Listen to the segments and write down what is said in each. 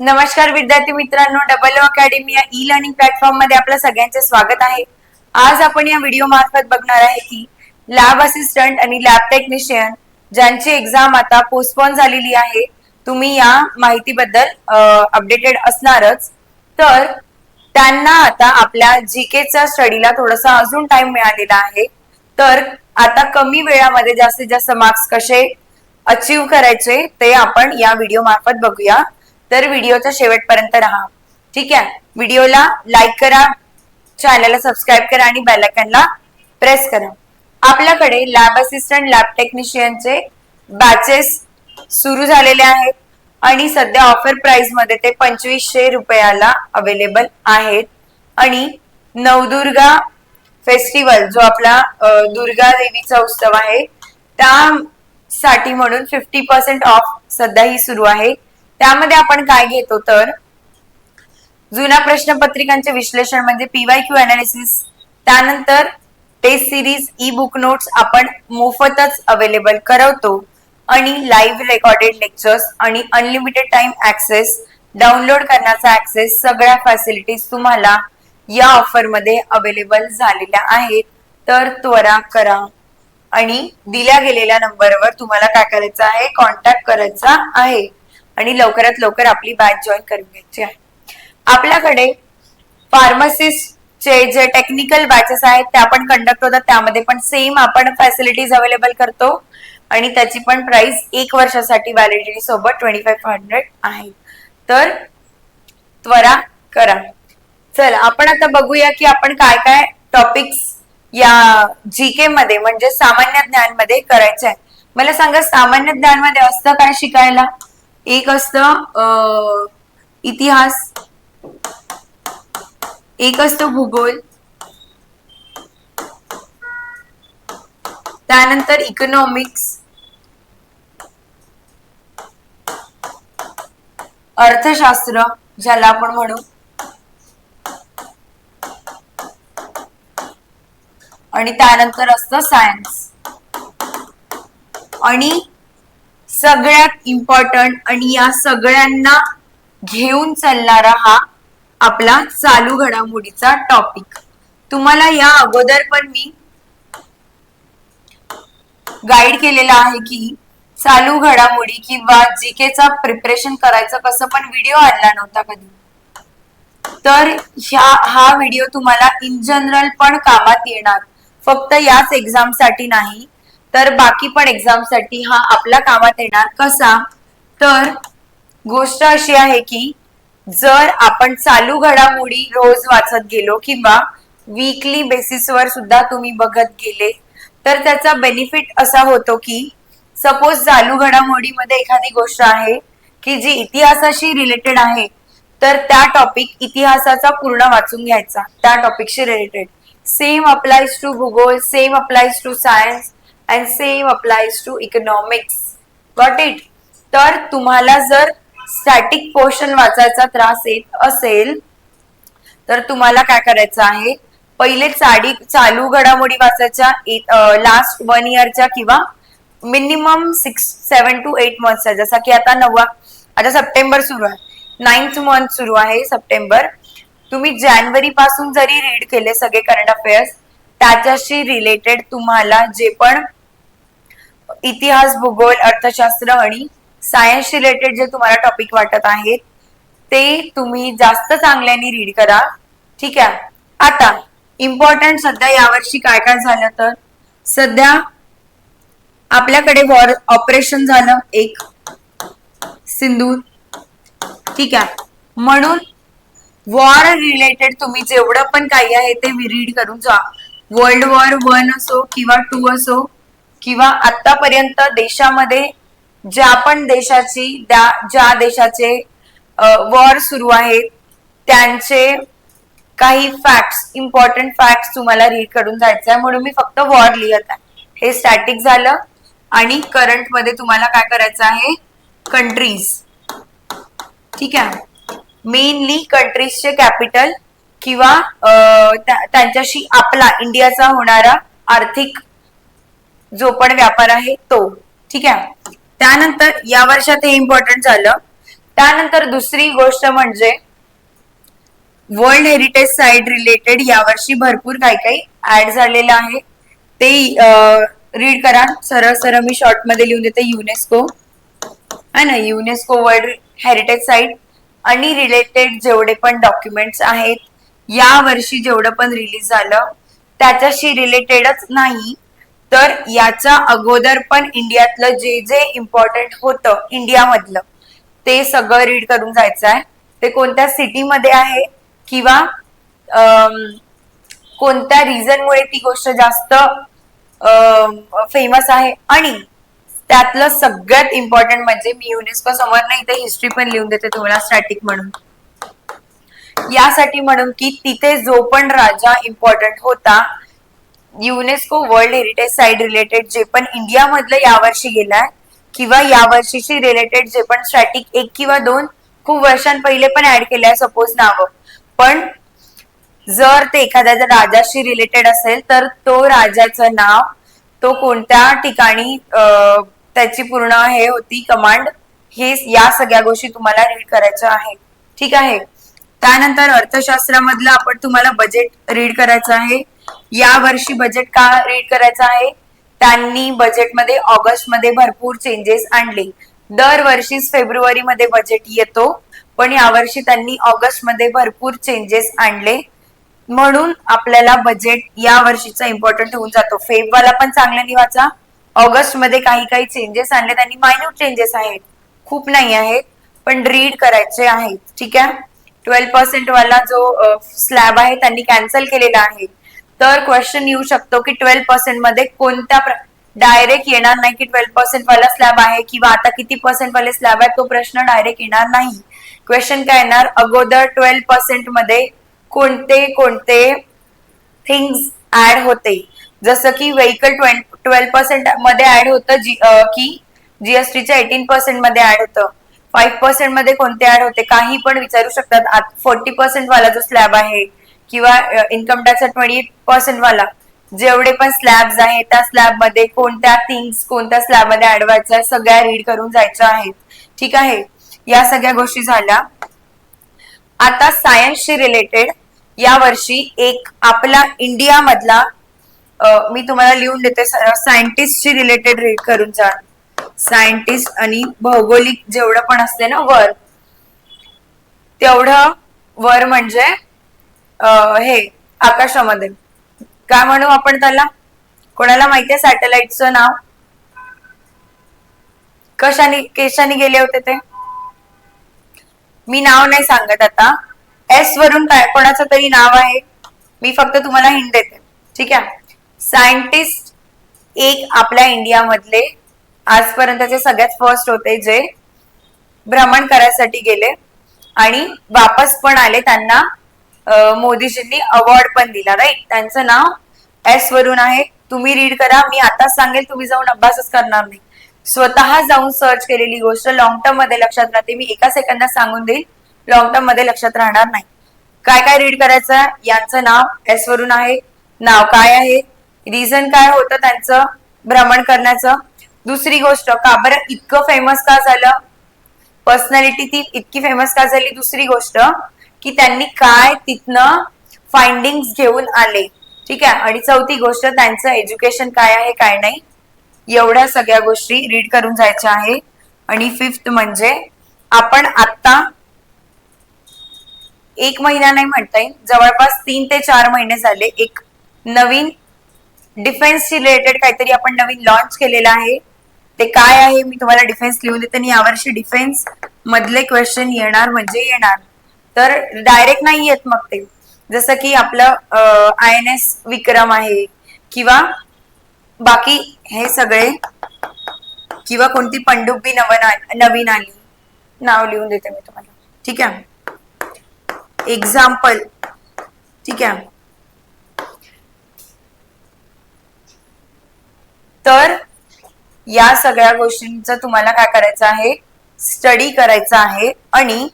नमस्कार विद्यार्थी मित्रांनो डबल अकॅडमी या ई लर्निंग प्लॅटफॉर्ममध्ये आपलं सगळ्यांचे स्वागत आहे. आज आपण या व्हिडिओ मार्फत बघणार आहे की लॅब असिस्टंट आणि लॅब टेक्निशियन ज्यांची एक्झाम आता पोस्टपोन झालेली आहे तुम्ही या माहितीबद्दल अपडेटेड असणारच. तर त्यांना आता आपल्या जीकेच्या स्टडीला थोडासा अजून टाइम मिळालेला आहे. तर आता कमी वेळामध्ये जास्तीत जास्त मार्क्स कसे अचीव करायचे ते आपण या व्हिडिओ मार्फत बघूया. तर व्हिडिओच्या शेवटपर्यंत राहा. ठीक आहे? व्हिडिओला लाईक करा चॅनलला सबस्क्राईब करा आणि बेलायकनला प्रेस करा. आपल्याकडे लॅब असिस्टंट लॅब टेक्निशियनचे बॅचेस सुरू झालेले आहेत आणि सध्या ऑफर प्राइसमध्ये ते पंचवीसशे रुपयाला अवेलेबल आहेत. आणि नवदुर्गा फेस्टिवल जो आपला दुर्गा देवीचा उत्सव आहे त्यासाठी म्हणून फिफ्टी पर्सेंट ऑफ सध्या ही सुरू आहे. त्यामध्ये आपण काय घेतो तर जुन्या प्रश्नपत्रिकांचे विश्लेषण म्हणजे पीवाय क्यू अनालिसिस त्यानंतर test series e book notes आपण मोफतच अवेलेबल करवतो आणि लाईव्ह रेकॉर्डेड लेक्चर्स आणि अनलिमिटेड टाइम ऍक्सेस डाउनलोड करण्याचा ऍक्सेस सगळ्या फॅसिलिटीज तुम्हाला या ऑफरमध्ये अवेलेबल झालेल्या आहेत. तर त्वरा करा. आणि दिल्या गेलेल्या नंबरवर तुम्हाला काय करायचं आहे? कॉन्टॅक्ट करायचा आहे. आणि लवकरात लवकर आपली बॅच जॉईन करून घ्यायची आहे. आपल्याकडे फार्मसिस्टचे जे टेक्निकल बॅचेस आहेत त्या पण कंडक्ट होतात. त्यामध्ये पण सेम आपण फॅसिलिटीज अवेलेबल करतो. आणि त्याची पण प्राइस एक वर्षासाठी व्हॅलिडिटी सोबत ट्वेंटी फाईव्ह हंड्रेड आहे. तर त्वरा करा. चल आपण आता बघूया की आपण काय काय टॉपिक्स या जीके मध्ये म्हणजे सामान्य ज्ञानमध्ये करायचे आहे मला सांगा सामान्य ज्ञानमध्ये असतं काय शिकायला? एक असतं अं, इतिहास एक असतं भूगोल त्यानंतर इकॉनॉमिक्स अर्थशास्त्र ज्याला आपण म्हणू. आणि त्यानंतर असतं सायन्स आणि सगळ्यात इम्पॉर्टंट आणि या सगळ्यांना घेऊन चालणारा हा आपला चालू घडामोडीचा टॉपिक तुम्हाला या अगोदर पण मी गाईड केलेला आहे की चालू घडामोडी किंवा जीकेचा प्रिपरेशन करायचं कसं पण व्हिडिओ आणला नव्हता कधी. तर ह्या हा व्हिडिओ तुम्हाला इन जनरल पण कामात येणार. फक्त याच एक्झामसाठी नाही. तर बाकी पण एक्झामसाठी हा आपला कामात येणार. कसा? तर गोष्ट अशी आहे की जर आपण चालू घडामोडी रोज वाचत गेलो किंवा वीकली बेसिसवर सुद्धा तुम्ही बघत गेले तर त्याचा बेनिफिट असा होतो की सपोज चालू घडामोडीमध्ये एखादी गोष्ट आहे की जी इतिहासाशी रिलेटेड आहे तर त्या टॉपिक इतिहासाचा पूर्ण वाचून घ्यायचा त्या टॉपिकशी रिलेटेड सेम अप्लाइज टू भूगोल same applies to science and same applies to economics got it तर तुम्हाला जर स्टॅटिक पोर्शन वाचायचा त्रास येत असेल तर तुम्हाला काय करायचं आहे? पहिले चाडी चालू घडामोडी वाचायच्या लास्ट वन इयरच्या किंवा minimum six seven to eight मंथच्या जसा की आता नववा आता सप्टेंबर सुरू आहे. नाईन्थ मंथ सुरू आहे सप्टेंबर. तुम्ही जानेवारी पासून जरी रीड केले सगळे करंट अफेअर्स त्याच्याशी रिलेटेड तुम्हाला जे पण इतिहास भूगोल अर्थशास्त्र आणि सायन्स रिलेटेड जे तुम्हाला टॉपिक वाटत आहेत ते तुम्ही जास्त चांगल्याने रीड करा. ठीक आहे? आता इम्पॉर्टंट सध्या यावर्षी काय काय झालं तर सध्या आपल्याकडे वॉर ऑपरेशन झालं एक. सिंदूर. ठीक आहे? म्हणून वॉर रिलेटेड तुम्ही जेवढं पण काही आहे ते रीड करून जा. वर्ल्ड वॉर वन असो किंवा टू असो किंवा आतापर्यंत देशामध्ये ज्या पण देशाची ज्या देशाचे वॉर सुरू आहेत त्यांचे काही फॅक्ट्स इम्पॉर्टंट फॅक्ट्स तुम्हाला रीड करून जायचं आहे म्हणून मी फक्त वॉर लिहत आहे. हे स्टॅटिक झालं आणि करंटमध्ये तुम्हाला काय करायचं आहे? कंट्रीज ठीक आहे? मेनली कंट्रीजचे कॅपिटल किंवा त्यांच्याशी आपला इंडियाचा होणारा आर्थिक जो पण व्यापार आहे तो. ठीक आहे? त्यानंतर या वर्षात हे इम्पॉर्टंट झालं. त्यानंतर दुसरी गोष्ट म्हणजे वर्ल्ड हेरिटेज साईट रिलेटेड यावर्षी भरपूर काही काही ऍड झालेलं आहे. ते रीड करा. सरळ सरळ मी शॉर्टमध्ये लिहून देते. युनेस्को है ना? युनेस्को वर्ल्ड हेरिटेज साईट आणि रिलेटेड जेवढे पण डॉक्युमेंट्स आहेत या वर्षी जेवढं पण रिलीज झालं त्याच्याशी रिलेटेडच नाही. तर याचा अगोदर पण इंडियातलं जे जे इम्पॉर्टंट होतं इंडियामधलं ते सगळं रीड करून जायचं आहे. ते कोणत्या सिटीमध्ये आहे किंवा कोणत्या रिझनमुळे ती गोष्ट जास्त फेमस आहे? आणि त्यातलं सगळ्यात इम्पॉर्टंट म्हणजे मी युनेस्को समोर नाही इथे हिस्ट्री पण लिहून देते तुम्हाला स्टॅटिक म्हणून. यासाठी म्हणून की तिथे जो पण राजा इम्पॉर्टंट होता UNESCO world heritage site related जे पण इंडियामधलं यावर्षी गेलाय किंवा यावर्षीशी रिलेटेड जे पण स्टॅटिक एक किंवा दोन खूप वर्षांपहिले पण ऍड केलंय सपोज नावं. पण जर ते एखाद्या जर राजाशी रिलेटेड असेल तर तो राजाचं नाव तो कोणत्या ठिकाणी त्याची पूर्ण हे होती कमांड हे या सगळ्या गोष्टी तुम्हाला रीड करायच्या आहे ठीक आहे? त्यानंतर अर्थशास्त्रामधलं आपण तुम्हाला बजेट रीड करायचं आहे. या वर्षी बजेट का रीड करायचं आहे? त्यांनी बजेटमध्ये ऑगस्टमध्ये भरपूर चेंजेस आणले. दरवर्षीच फेब्रुवारीमध्ये बजेट येतो पण यावर्षी त्यांनी ऑगस्टमध्ये भरपूर चेंजेस आणले. म्हणून आपल्याला बजेट या वर्षीचा इम्पॉर्टंट होऊन जातो. फेबवाला पण चांगल्याने वाचा ऑगस्टमध्ये काही काही चेंजेस आणले. त्यांनी मायन्यूट चेंजेस आहेत. खूप नाही आहेत पण रीड करायचे आहेत. ठीक आहे? ट्वेल्व पर्सेंट वाला जो स्लॅब आहे त्यांनी कॅन्सल केलेला आहे. तर क्वेश्चन येऊ शकतो की ट्वेल्व पर्सेंटमध्ये कोणत्या डायरेक्ट येणार नाही की ट्वेल्व पर्सेंट वाला स्लॅब आहे किंवा आता किती पर्सेंट वाले स्लॅब आहे तो प्रश्न डायरेक्ट येणार नाही. क्वेश्चन काय येणार? अगोदर ट्वेल्व पर्सेंटमध्ये कोणते कोणते थिंग्स ऍड होते. जसं की व्हेकल ट्वेल्व पर्सेंटमध्ये ऍड होतं जी की जीएसटीच्या एटीन पर्सेंटमध्ये ऍड होतं. फाईव्ह पर्सेंटमध्ये कोणते ऍड होते? काही पण विचारू शकतात. फोर्टी पर्सेंट वाला जो स्लॅब आहे किंवा इन्कम टॅक्सचा ट्वेंटी पर्सेंट वाला जेवढे पण स्लॅब्स आहेत त्या स्लॅबमध्ये कोणत्या थिंग्स कोणत्या स्लॅबमध्ये ऍड सगळ्या रीड करून जायच्या आहेत. ठीक आहे? या सगळ्या गोष्टी झाल्या. आता सायन्सशी रिलेटेड या वर्षी एक आपला इंडिया मधला मी तुम्हाला लिहून देते सायंटिस्टशी रिलेटेड रीड करून जा. सायंटिस्ट आणि भौगोलिक जेवढं पण असते ना वर तेवढं वर म्हणजे हे आकाशामध्ये. काय म्हणू आपण त्याला? कोणाला माहितीये सॅटेलाइटचं नाव? कशाने केशाने गेले होते ते? मी नाव नाही सांगत आता. एस वरून काय कोणाचं तरी नाव आहे. मी फक्त तुम्हाला हिंट देते. ठीक आहे? सायंटिस्ट एक आपल्या इंडियामधले आजपर्यंतचे सगळ्यात फर्स्ट होते जे भ्रमण करायसाठी गेले. आणि वापस पण आले त्यांना. मोदीजींनी अवॉर्ड पण दिला राईट त्यांचं नाव एस वरून आहे. तुम्ही रीड करा. मी आताच सांगेल तुम्ही जाऊन अभ्यासच करणार नाही. स्वतः जाऊन सर्च केलेली गोष्ट लॉंग टर्ममध्ये लक्षात राहते. मी एका सेकंदात सांगून देईल लॉंग टर्ममध्ये लक्षात राहणार नाही. काय काय रीड करायचं? यांचं नाव एस वरून आहे. नाव काय आहे? रिझन काय होतं त्यांचं? भ्रमण करण्याचं. दुसरी गोष्ट का बरं? इतकं फेमस का झालं? पर्सनॅलिटी ती इतकी फेमस का झाली? दुसरी गोष्ट की त्यांनी काय तिथनं फाइंडिंग घेऊन आले. ठीक आहे? आणि चौथी गोष्ट त्यांचं एज्युकेशन काय आहे काय नाही एवढ्या सगळ्या गोष्टी रीड करून जायच्या आहे. आणि फिफ्थ म्हणजे आपण आता एक महिना नाही म्हणता येईल जवळपास तीन ते चार महिने झाले एक नवीन डिफेन्सशी रिलेटेड काहीतरी आपण नवीन लॉन्च केलेलं आहे. ते काय आहे? मी तुम्हाला डिफेन्स लिहून देते आणि यावर्षी डिफेन्स मधले क्वेश्चन येणार म्हणजे येणार. तर डायरेक्ट नाही येत मग ते. जसं की आपलं आय एन एस विक्रम आहे किंवा बाकी हे सगळे किंवा कोणती पंडुबी नवन नवीन आली. नाव लिहून देते मी तुम्हाला. ठीक आहे? एक्झाम्पल ठीक आहे? तर या सगळ्या गोष्टींचं तुम्हाला काय करायचं आहे? स्टडी करायचं आहे आणि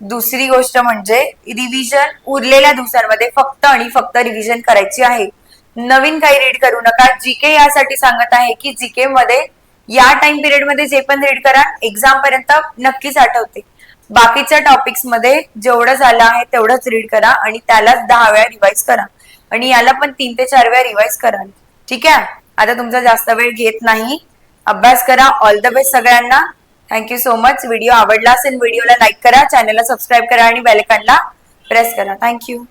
दुसरी गोष्ट म्हणजे रिव्हिजन उरलेल्या दिवसांमध्ये फक्त आणि फक्त रिव्हिजन करायची आहे. नवीन काही रीड करू नका. जीके यासाठी सांगत आहे की जीके मध्ये या टाइम पिरियडमध्ये जे पण रीड करा एक्झाम पर्यंत नक्कीच आठवते. बाकीच्या टॉपिक्समध्ये जेवढं झालं आहे तेवढंच रीड करा आणि त्यालाच दहा वेळा रिवाइज करा. आणि याला पण तीन ते चार वेळा रिवाइज करा. ठीक आहे? आता तुमचा जास्त वेळ घेत नाही. अभ्यास करा. ऑल द बेस्ट सगळ्यांना. Thank you so much video आवडला असेल व्हिडिओला लाईक करा चॅनलला सबस्क्राईब करा आणि बेलकनला प्रेस करा. थँक्यू